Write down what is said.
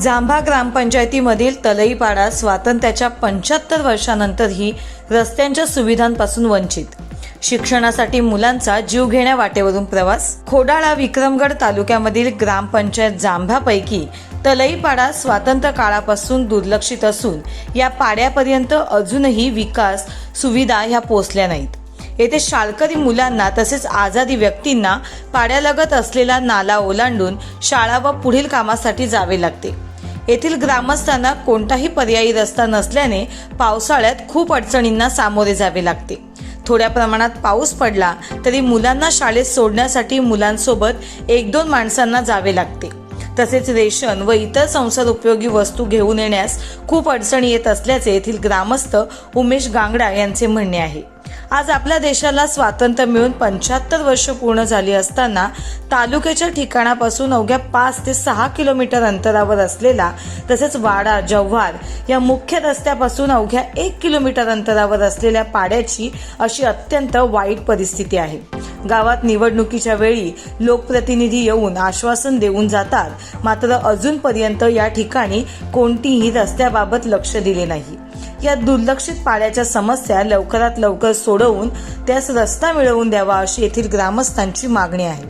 जांभा ग्रामपंचायतीमधील तलईपाडा स्वातंत्र्याच्या पंच्याहत्तर वर्षानंतरही रस्त्यांच्या सुविधांपासून वंचित. शिक्षणासाठी मुलांचा जीव घेण्या वाटेवरून प्रवास. खोडाळा विक्रमगड तालुक्यामधील ग्रामपंचायत जांभापैकी तलईपाडा स्वातंत्र्य काळापासून दुर्लक्षित असून या पाड्यापर्यंत अजूनही विकास सुविधा ह्या पोचल्या नाहीत. येथे शाळकरी मुलांना तसेच आजादी व्यक्तींना पाड्यालगत असलेला नाला ओलांडून शाळा व पुढील कामासाठी जावे लागते. येथील ग्रामस्थांना कोणताही पर्यायी रस्ता नसल्याने पावसाळ्यात खूप अडचणींना सामोरे जावे लागते. थोड्या प्रमाणात पाऊस पडला तरी मुलांना शाळेत सोडण्यासाठी मुलांसोबत एक दोन माणसांना जावे लागते. तसेच रेशन व इतर संसार उपयोगी वस्तू घेऊन येण्यास खूप अडचणी येत असल्याचे येथील ग्रामस्थ उमेश गांगडा यांचे म्हणणे आहे. आज आपल्या देशाला स्वातंत्र्य मिळून पंच्याहत्तर वर्ष पूर्ण झाली असताना तालुक्याच्या ठिकाणापासून अवघ्या पाच ते सहा किलोमीटर अंतरावर असलेला तसेच वाडा जव्हार या मुख्य रस्त्यापासून अवघ्या एक किलोमीटर अंतरावर असलेल्या पाड्याची अशी अत्यंत वाईट परिस्थिती आहे. गावात निवडणुकीच्या वेळी लोकप्रतिनिधी येऊन आश्वासन देऊन जातात. मात्र अजूनपर्यंत या ठिकाणी कोणतीही रस्त्याबाबत लक्ष दिले नाही. या दुर्लक्षित पाड्याच्या समस्या लवकरात लवकर सोडवून त्यास रस्ता मिळवून द्यावा अशी येथील ग्रामस्थांची मागणी आहे.